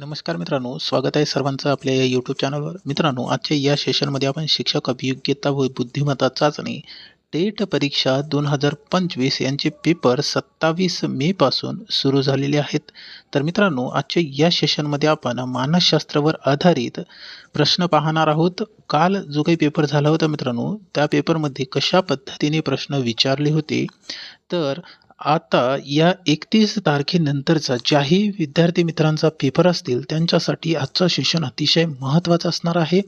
नमस्कार मित्रांनो स्वागत आहे सर्वांचं आपल्या या यूट्यूब चॅनलवर मित्रांनो आजच्या या सेशनमध्ये आपण शिक्षक अभियोग्यता व बुद्धिमत्ता चाचणी टेट परीक्षा दोन हजार पंचवीस यांचे पेपर सत्तावीस मेपासून सुरू झालेले आहेत. तर मित्रांनो आजच्या या सेशनमध्ये आपण मानसशास्त्रावर आधारित प्रश्न पाहणार आहोत. काल जो काही पेपर झाला होता मित्रांनो त्या पेपरमध्ये कशा पद्धतीने प्रश्न विचारले होते? तर आता या एकतीस तारखेनंतरचा ज्याही विद्यार्थी मित्रांचा पेपर असतील त्यांच्यासाठी आजचं सेशन अतिशय महत्त्वाचं असणार आहे.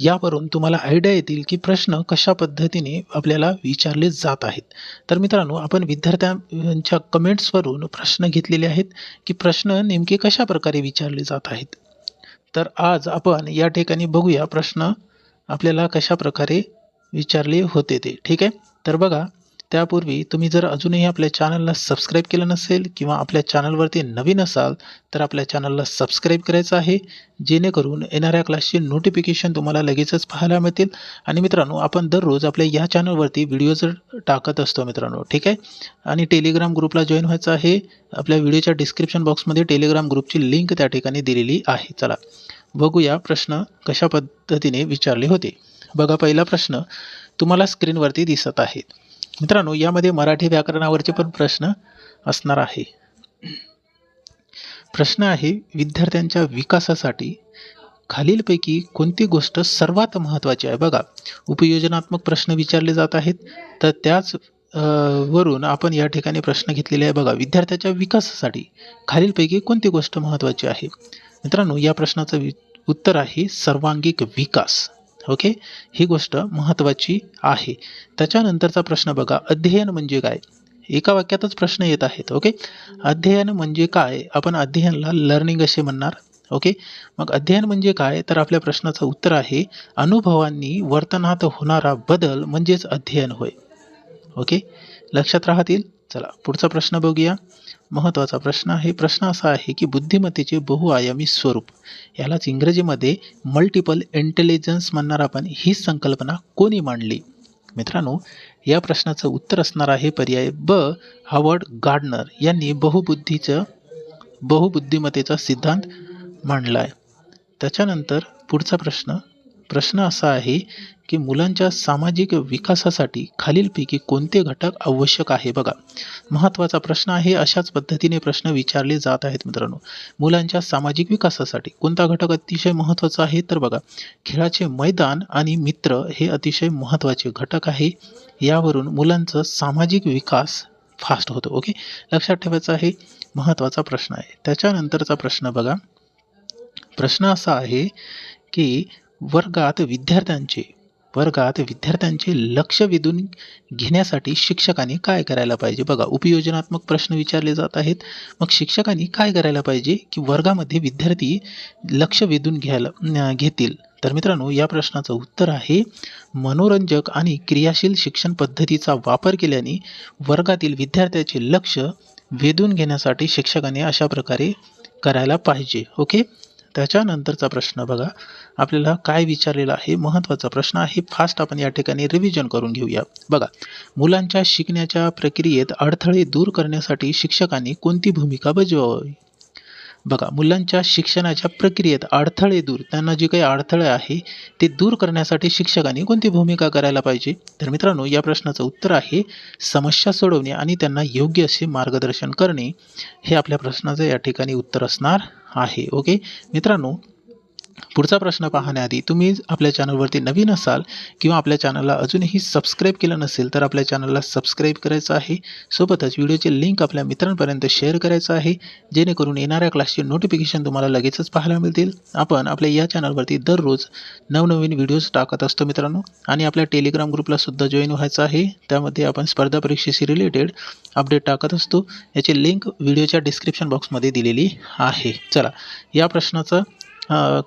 यावरून तुम्हाला आयडिया येतील की प्रश्न कशा पद्धतीने आपल्याला विचारले जात आहेत. तर मित्रांनो आपण विद्यार्थ्यांच्या कमेंट्सवरून प्रश्न घेतलेले आहेत की प्रश्न नेमके कशा प्रकारे विचारले जात आहेत. तर आज आपण या ठिकाणी बघूया प्रश्न आपल्याला कशा प्रकारे विचारले होते ते. ठीक आहे? तर बघा त्यापूर्वी तुम्ही जर अजूनही आपल्या चॅनलला सबस्क्राईब केलं नसेल किंवा आपल्या चॅनलवरती नवीन असाल तर आपल्या चॅनलला सबस्क्राईब करायचं आहे जेणेकरून येणाऱ्या क्लासचे नोटिफिकेशन तुम्हाला लगेचच पाहायला मिळतील. आणि मित्रांनो आपण दररोज आपल्या या चॅनलवरती व्हिडिओज टाकत असतो मित्रांनो ठीक आहे? आणि टेलिग्राम ग्रुपला जॉईन व्हायचं आहे आपल्या व्हिडिओच्या डिस्क्रिप्शन बॉक्समध्ये टेलिग्राम ग्रुपची लिंक त्या ठिकाणी दिलेली आहे. चला बघूया प्रश्न कशा पद्धतीने विचारले होते. बघा पहिला प्रश्न तुम्हाला स्क्रीनवरती दिसत आहेत. मित्रांनो यामध्ये मराठी व्याकरणावरचे पण प्रश्न असणार आहे. प्रश्न आहे विद्यार्थ्यांच्या विकासासाठी खालीलपैकी कोणती गोष्ट सर्वात महत्त्वाची आहे? बघा उपयोजनात्मक प्रश्न विचारले जात आहेत. तर त्याच वरून आपण या ठिकाणी प्रश्न घेतलेले आहे. बघा विद्यार्थ्याच्या विकासासाठी खालीलपैकी कोणती गोष्ट महत्त्वाची आहे? मित्रांनो या प्रश्नाचं वि उत्तर आहे सर्वांगिक विकास. ओके ही गोष्ट महत्त्वाची आहे. त्याच्यानंतरचा प्रश्न बघा. अध्ययन म्हणजे काय? एका वाक्यातच प्रश्न येत आहेत. ओके अध्ययन म्हणजे काय? आपण अध्ययनला लर्निंग असे म्हणणार. ओके मग अध्ययन म्हणजे काय? तर आपल्या प्रश्नाचं उत्तर आहे अनुभवांनी वर्तनात होणारा बदल म्हणजेच अध्ययन होय. ओके लक्षात राहतील? चला पुढचा प्रश्न बघूया. महत्त्वाचा प्रश्न आहे प्रश्न असा आहे की बुद्धिमत्तेचे बहुआयामी स्वरूप यालाच इंग्रजीमध्ये मल्टिपल इंटेलिजन्स म्हणणार आपण ही संकल्पना कोणी मांडली? मित्रांनो या प्रश्नाचं उत्तर असणार आहे पर्याय ब हावर्ड गार्डनर यांनी बहुबुद्धीचं बहुबुद्धिमत्तेचा सिद्धांत मांडला आहे त्याच्यानंतर पुढचा प्रश्न प्रश्न असा आहे की मुलांच्या सामाजिक विकासासाठी खालीलपैकी कोणते घटक आवश्यक आहे बघा. महत्त्वाचा प्रश्न आहे अशाच पद्धतीने प्रश्न विचारले जात आहेत मित्रांनो. मुलांच्या सामाजिक विकासासाठी कोणता घटक अतिशय महत्त्वाचा आहे? तर बघा खेळाचे मैदान आणि मित्र हे अतिशय महत्त्वाचे घटक आहे. यावरून मुलांचं सामाजिक विकास फास्ट होतो ओके? लक्षात ठेवायचं आहे महत्त्वाचा प्रश्न आहे. त्याच्यानंतरचा प्रश्न बघा. प्रश्न असा आहे की वर्गात विद्यार्थ्यांचे वर्गात विद्यार्थ्यांचे लक्ष वेधून घेण्यासाठी शिक्षकांनी काय करायला पाहिजे? बघा उपयोजनात्मक प्रश्न विचारले जात आहेत. मग शिक्षकांनी काय करायला पाहिजे की वर्गामध्ये विद्यार्थी लक्ष वेधून घ्यायला घेतील? तर मित्रांनो या प्रश्नाचं उत्तर आहे मनोरंजक आणि क्रियाशील शिक्षण पद्धतीचा वापर केल्याने वर्गातील विद्यार्थ्याचे लक्ष वेधून घेण्यासाठी शिक्षकांनी अशा प्रकारे करायला पाहिजे. ओके? त्याच्यानंतरचा प्रश्न बघा. आपल्याला काय विचारलेला आहे? महत्त्वाचा प्रश्न आहे. फास्ट आपण या ठिकाणी रिव्हिजन करून घेऊया. बघा. मुलांच्या शिकण्याच्या प्रक्रियेत अडथळे दूर करण्यासाठी शिक्षकांनी कोणती भूमिका बजवावी? बघा. मुलांच्या शिक्षणाच्या प्रक्रियेत अडथळे दूर त्यांना जे काही अडथळे आहे ते दूर करण्यासाठी शिक्षकांनी कोणती भूमिका करायला पाहिजे? तर मित्रांनो या प्रश्नाचं उत्तर आहे समस्या सोडवणे आणि त्यांना योग्य असे मार्गदर्शन करणे. हे आपल्या प्रश्नाचं या ठिकाणी उत्तर असणार आहे. ओके मित्रांनो पुढचा प्रश्न पाहण्याआधी तुम्ही आपल्या चॅनलवरती नवीन असाल किंवा आपल्या चॅनलला अजूनही सबस्क्राईब केलं नसेल तर आपल्या चॅनलला सबस्क्राईब करायचं आहे. सोबतच व्हिडिओचे लिंक आपल्या मित्रांपर्यंत शेअर करायचं आहे. जेणेकरून येणाऱ्या क्लासचे नोटिफिकेशन तुम्हाला लगेचच पाहायला मिळतील. आपण आपल्या या चॅनलवरती दररोज नवनवीन व्हिडिओज टाकत असतो मित्रांनो. आणि आपल्या टेलिग्राम ग्रुपला सुद्धा जॉईन व्हायचं आहे. त्यामध्ये आपण स्पर्धा परीक्षेशी रिलेटेड अपडेट टाकत असतो. याची लिंक व्हिडिओच्या डिस्क्रिप्शन बॉक्समध्ये दिलेली आहे. चला या प्रश्नाचं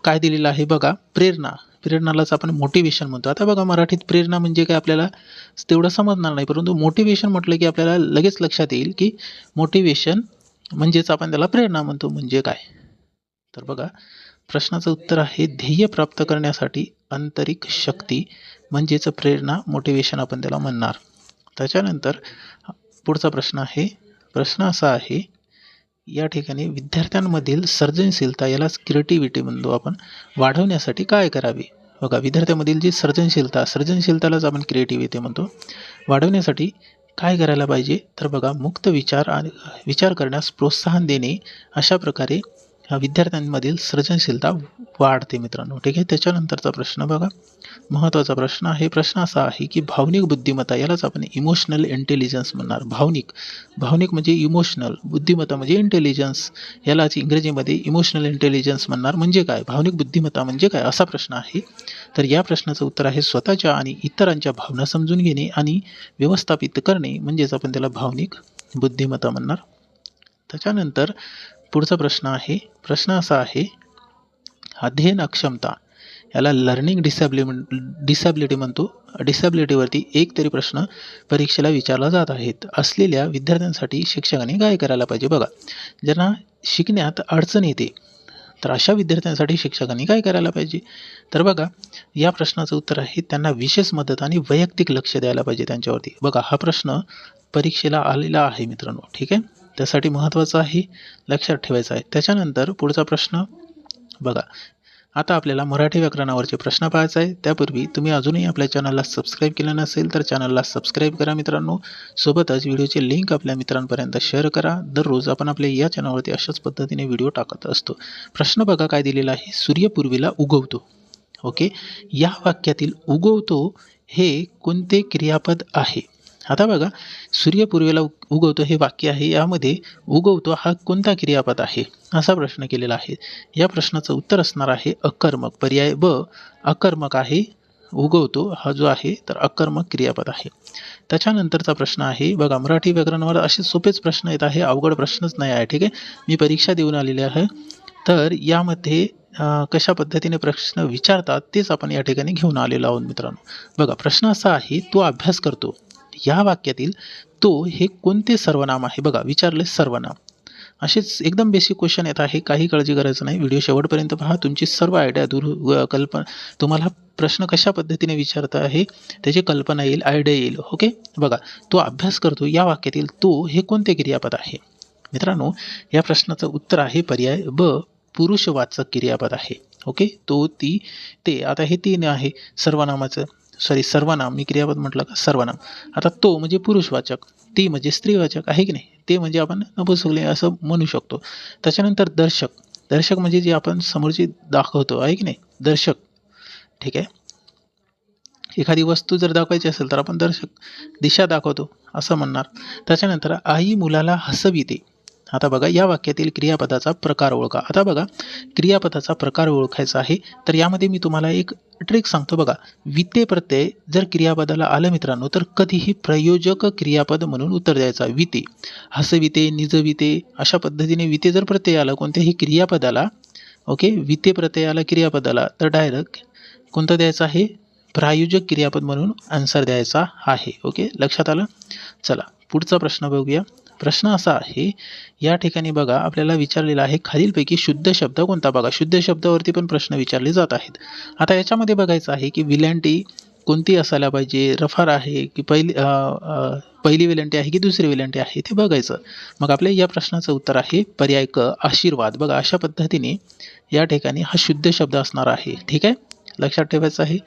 काय दिलेलं आहे बघा प्रेरणा. प्रेरणालाच आपण मोटिवेशन म्हणतो. आता बघा मराठीत प्रेरणा म्हणजे काय आपल्याला तेवढं समजणार नाही परंतु मोटिवेशन म्हटलं की आपल्याला लगेच लक्षात येईल की मोटिवेशन म्हणजेच आपण त्याला प्रेरणा म्हणतो. म्हणजे काय? तर बघा प्रश्नाचं उत्तर आहे ध्येय प्राप्त करण्यासाठी आंतरिक शक्ती म्हणजेच प्रेरणा मोटिवेशन आपण त्याला म्हणणार. त्याच्यानंतर पुढचा प्रश्न आहे. प्रश्न असा आहे या ठिकाणी विद्यार्थ्यांमधील सर्जनशीलता यालाच क्रिएटिव्हिटी म्हणतो आपण वाढवण्यासाठी काय करावे? बघा विद्यार्थ्यामधील जी सर्जनशीलता सर्जनशीलतालाच आपण क्रिएटिव्हिटी म्हणतो. वाढवण्यासाठी काय करायला पाहिजे? तर बघा मुक्त विचार आणि विचार करण्यास प्रोत्साहन देणे अशा प्रकारे विद्यार्थ्यांमधील सर्जनशीलता वाढते मित्रांनो ठीक आहे? त्याच्यानंतरचा प्रश्न बघा. महत्त्वाचा प्रश्न आहे प्रश्न असा आहे की भावनिक बुद्धिमत्ता यालाच आपण इमोशनल इंटेलिजन्स म्हणणार. भावनिक भावनिक म्हणजे इमोशनल बुद्धिमत्ता म्हणजे इंटेलिजन्स यालाच इंग्रजीमध्ये इमोशनल इंटेलिजन्स म्हणणार. म्हणजे काय? भावनिक बुद्धिमत्ता म्हणजे काय? असा प्रश्न आहे. तर या प्रश्नाचं उत्तर आहे स्वतःच्या आणि इतरांच्या भावना समजून घेणे आणि व्यवस्थापित करणे. म्हणजेच आपण त्याला भावनिक बुद्धिमत्ता म्हणणार. त्याच्यानंतर पुढचा प्रश्न आहे. प्रश्न असा आहे अध्ययन अक्षमता याला लर्निंग डिसॅबिलि डिसॅबिलिटी म्हणतो. डिसॅबिलिटीवरती एक तरी प्रश्न परीक्षेला विचारला जात आहेत. असलेल्या विद्यार्थ्यांसाठी शिक्षकांनी काय करायला पाहिजे बघा. ज्यांना शिकण्यात अडचण येते तर अशा विद्यार्थ्यांसाठी शिक्षकांनी काय करायला पाहिजे? तर बघा या प्रश्नाचं उत्तर आहे त्यांना विशेष मदत आणि वैयक्तिक लक्ष द्यायला पाहिजे त्यांच्यावरती. बघा हा प्रश्न परीक्षेला आलेला आहे मित्रांनो ठीक आहे? त्यासाठी महत्त्वाचं आहे लक्षात ठेवायचं आहे. त्याच्यानंतर पुढचा प्रश्न बघा. आता आपल्याला मराठी व्याकरणावरचे प्रश्न पाहायचा आहे त्यापूर्वी तुम्ही अजूनही आपल्या चॅनलला सबस्क्राईब केलं नसेल तर चॅनलला सबस्क्राईब करा मित्रांनो. सोबतच व्हिडिओचे लिंक आपल्या मित्रांपर्यंत शेअर करा. दररोज आपण आपल्या या चॅनलवरती अशाच पद्धतीने व्हिडिओ टाकत असतो. प्रश्न बघा काय दिलेला आहे. सूर्यपूर्वीला उगवतो. ओके? या वाक्यातील उगवतो हे कोणते क्रियापद आहे? आता बघा सूर्यपूर्वेला उग- उगवतो हे वाक्य आहे यामध्ये उगवतो हा कोणता क्रियापद आहे? असा प्रश्न केलेला आहे. या प्रश्नाचं उत्तर असणार आहे अकर्मक. पर्याय ब अकर्मक आहे उगवतो हा जो आहे तर अकर्मक क्रियापद आहे. त्याच्यानंतरचा प्रश्न आहे बघा मराठी व्याकरणावर असे सोपेच प्रश्न येत आहे अवघड प्रश्नच नाही आहे ठीक आहे? मी परीक्षा देऊन आलेली आहे. तर यामध्ये कशा पद्धतीने प्रश्न विचारतात तेच आपण या ठिकाणी घेऊन आलेलो आहोत मित्रांनो. बघा प्रश्न असा आहे तो अभ्यास करतो या वाक्यातील तो हे कोणते सर्वनाम आहे? बघा विचारले सर्वनाम. असेच एकदम बेसिक क्वेश्चन येत आहे. काही काळजी करायचं नाही. व्हिडिओ शेवटपर्यंत पहा. तुमची सर्व आयडिया दूर हो- व कल्पना तुम्हाला प्रश्न कशा पद्धतीने विचारता आहे? त्याची कल्पना येईल आयडिया येईल. ओके बघा तो अभ्यास करतो. या वाक्यातील तो हे कोणते क्रियापद आहे? मित्रांनो या प्रश्नाचं उत्तर आहे पर्याय ब पुरुषवाचक क्रियापद आहे. ओके तो ती ते. आता हे तीन आहे. सर्वनामाचं. सॉरी सर्वनाम. मी क्रियापद म्हटलं का? सर्वनाम. आता तो म्हणजे पुरुषवाचक ती म्हणजे स्त्रीवाचक आहे की नाही? ते म्हणजे आपण नपुसकले असं म्हणू शकतो. त्याच्यानंतर दर्शक. दर्शक म्हणजे जे आपण समोरची दाखवतो आहे की नाही? दर्शक. ठीक आहे? एखादी वस्तू जर दाखवायची असेल तर आपण दर्शक दिशा दाखवतो असं म्हणणार. त्याच्यानंतर आई मुलाला हसविते. आता बघा या वाक्यातील क्रियापदाचा प्रकार ओळखा. आता बघा क्रियापदाचा प्रकार ओळखायचा आहे तर यामध्ये मी तुम्हाला एक ट्रिक सांगतो. बघा विते प्रत्यय जर क्रियापदाला आलं मित्रांनो तर कधीही प्रयोजक क्रियापद म्हणून उत्तर द्यायचा. विते हसविते निजविते अशा पद्धतीने विते जर प्रत्यय आला कोणत्याही क्रियापदाला ओके विते प्रत्यय आला क्रियापदाला तर डायरेक्ट कोणतं द्यायचं आहे? प्रायोजक क्रियापद म्हणून आन्सर द्यायचा आहे. ओके लक्षात आलं? चला पुढचा प्रश्न बघूया. प्रश्न असा आहे या ठिकाणी बघा आपल्याला विचारलेला आहे खालीलपैकी शुद्ध शब्द कोणता बघा? शुद्ध शब्दावरती पण प्रश्न विचारले जात आहेत. आता याच्यामध्ये बघायचं आहे की विलँटी कोणती असायला पाहिजे? रफार आहे की पहिली पहिली विलंटी आहे की दुसरी विलंटी आहे? ते बघायचं. मग आपल्या या प्रश्नाचं उत्तर आहे पर्याय क आशीर्वाद. बघा अशा पद्धतीने या ठिकाणी हा शुद्ध शब्द असणार आहे. ठीक आहे? लक्षात ठेवायचं आहे?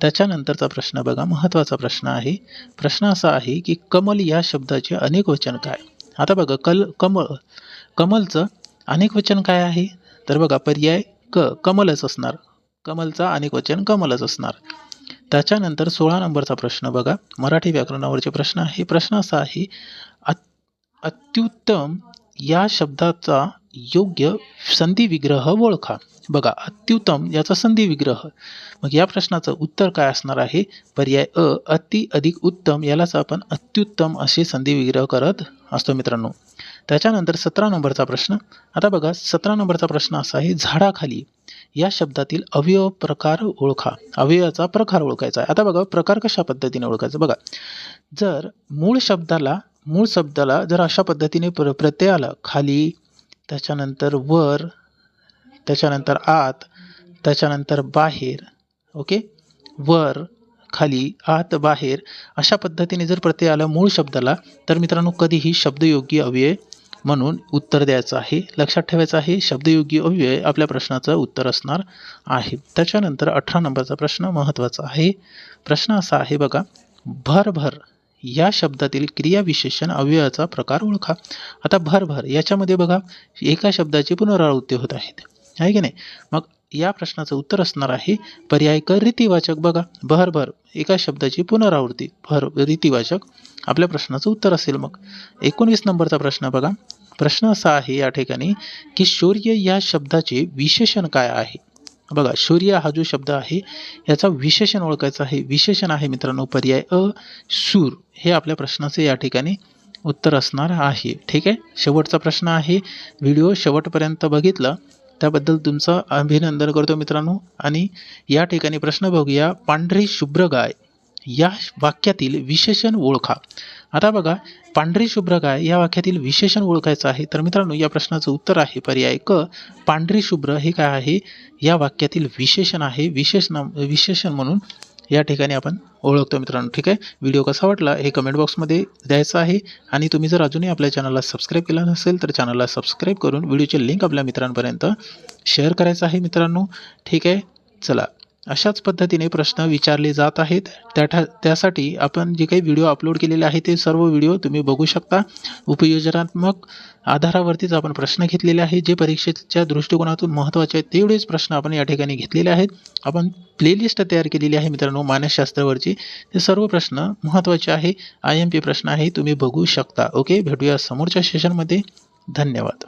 त्याच्यानंतरचा प्रश्न बघा महत्त्वाचा प्रश्न आहे. प्रश्न असा आहे की कमल या शब्दाचे अनेक वचन काय? आता बघा कल कमळ कमलचं अनेक वचन काय आहे? तर बघा पर्याय क कमलच असणार. कमलचा अनेक वचन कमलच असणार. त्याच्यानंतर सोळा नंबरचा प्रश्न बघा. मराठी व्याकरणावरचे प्रश्न आहे. प्रश्न असा आहे अत- अत्युत्तम या शब्दाचा योग्य संधी विग्रह ओळखा. बघा अत्युत्तम याचा संधी विग्रह. मग या प्रश्नाचं उत्तर काय असणार आहे? पर्याय अ अति अधिक उत्तम यालाच आपण अत्युत्तम असे संधी विग्रह करत असतो मित्रांनो. त्याच्यानंतर सतरा नंबरचा प्रश्न. आता बघा सतरा नंबरचा प्रश्न असा आहे झाडाखाली या शब्दातील अवयव प्रकार ओळखा. अवयवाचा प्रकार ओळखायचा आहे. आता बघा प्रकार कशा पद्धतीने ओळखायचा? बघा जर मूळ शब्दाला मूळ शब्दाला जर अशा पद्धतीने प्र प्रत्यय आला खाली त्याच्यानंतर वर त्याच्यानंतर आत त्याच्यानंतर बाहेर ओके? वर खाली आत बाहेर अशा पद्धतीने जर प्रत्यय आला मूळ शब्दाला तर मित्रांनो कधीही शब्दयोगी अव्यय म्हणून उत्तर द्यायचं आहे. लक्षात ठेवायचं आहे शब्दयोगी अव्यय आपल्या प्रश्नाचं उत्तर असणार आहे. त्याच्यानंतर अठरा नंबरचा प्रश्न महत्त्वाचा आहे. प्रश्न असा आहे बघा भरभर या शब्दातील क्रियाविशेषण अव्ययाचा प्रकार ओळखा. आता भरभर याच्यामध्ये बघा एका शब्दाची पुनरावृत्ती होत आहेत आहे की नाही? मग या प्रश्नाचं उत्तर असणार आहे पर्याय क रीतिवाचक बघा. भरभर एका शब्दाची पुनरावृत्ती. भर रीतिवाचक. आपल्या प्रश्नाचं उत्तर असेल मग. एकोणवीस नंबरचा प्रश्न बघा. प्रश्न असा आहे या ठिकाणी की शौर्य या शब्दाचे विशेषण काय आहे? बघा शौर्य हा जो शब्द आहे याचा विशेषण ओळखायचा आहे. विशेषण आहे मित्रांनो पर्याय अ सूर हे आपल्या प्रश्नाचे या ठिकाणी उत्तर असणार आहे. ठीक आहे? शेवटचा प्रश्न आहे. व्हिडिओ शेवटपर्यंत बघितला त्याबद्दल तुमचं अभिनंदन करतो मित्रांनो. आणि या ठिकाणी प्रश्न बघूया पांढरी शुभ्र गाय या वाक्यातील विशेषण ओळखा. आता बघा पांढरी शुभ्र गाय या वाक्यातील विशेषण ओळखायचं आहे. तर मित्रांनो या प्रश्नाचं उत्तर आहे पर्याय क. पांढरी शुभ्र हे काय आहे? या वाक्यातील विशेषण आहे. विशेषण विशेषण म्हणून या ठिकाणी आपण ओळखतो मित्रांनो. ठीक आहे? व्हिडिओ कसा वाटला हे कमेंट बॉक्समध्ये द्यायचं आहे. आणि तुम्ही जर अजूनही आपल्या चॅनलला सबस्क्राईब केला नसेल तर चॅनलला सबस्क्राईब करून व्हिडिओची लिंक आपल्या मित्रांपर्यंत शेअर करायचं आहे मित्रांनो. ठीक आहे? चला. अशाच पद्धतीने प्रश्न विचारले जात आहेत. त्या त्यासाठी आपण जे काही व्हिडिओ अपलोड केलेले आहे ते सर्व व्हिडिओ तुम्ही बघू शकता. उपयोजनात्मक आधारावरतीच आपण प्रश्न घेतलेले आहे जे परीक्षेच्या दृष्टिकोनातून महत्त्वाचे आहेत तेवढेच प्रश्न आपण या ठिकाणी घेतलेले आहेत. आपण प्लेलिस्ट तयार केलेली आहे मित्रांनो मानसशास्त्रावरची. ते सर्व प्रश्न महत्त्वाचे आहे. आय एम पी प्रश्न आहे तुम्ही बघू शकता. ओके भेटूया समोरच्या सेशनमध्ये धन्यवाद.